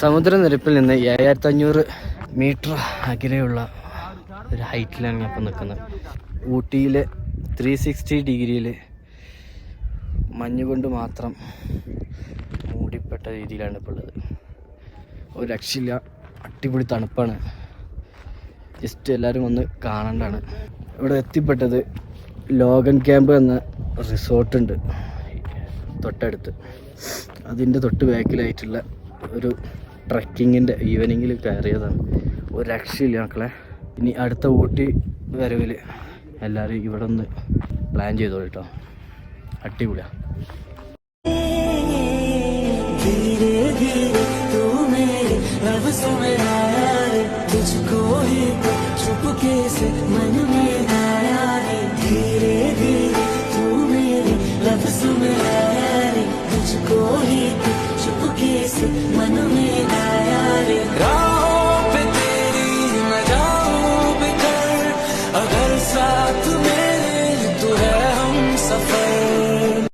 സമുദ്രനിരപ്പിൽ നിന്ന് ഏഴായിരത്തി അഞ്ഞൂറ് മീറ്റർ അകലെയുള്ള ഒരു ഹൈറ്റിലാണ് ഞാൻ ഇപ്പം നിൽക്കുന്നത്. ഊട്ടിയിലെ ത്രീ സിക്സ്റ്റി ഡിഗ്രിയിൽ മഞ്ഞ് കൊണ്ട് മാത്രം മൂടിപ്പെട്ട രീതിയിലാണ് ഇപ്പോൾ ഉള്ളത്. ഒരു രക്ഷയില്ല. അടിപൊളി തണുപ്പാണ്. ജസ്റ്റ് എല്ലാവരും ഒന്ന് കാണേണ്ടതാണ്. ഇവിടെ എത്തിപ്പെട്ടത് ലോഗൻ ക്യാമ്പ് എന്ന റിസോർട്ടുണ്ട് തൊട്ടടുത്ത്. അതിന്റെ തൊട്ട് ബാക്കിലായിട്ടുള്ള ഒരു ട്രക്കിങ്ങിൻ്റെ ഈവനിങ്ങിൽ കയറിയതാണ് ഒരു രക്ഷയില്ല മക്കളെ ഇനി അടുത്ത ഊട്ടി വരവിൽ എല്ലാവരും ഇവിടെ ഒന്ന് പ്ലാൻ ചെയ്തോളൂ കേട്ടോ അടിപൊളിയാണ് धीरे धीरे तू मेरे लफ्जों में आया रे तुझको ही तो चुपके से मन में आया रे धीरे धीरे तू मेरे लफ्जों में आया रे तुझको ही तो चुपके से मन में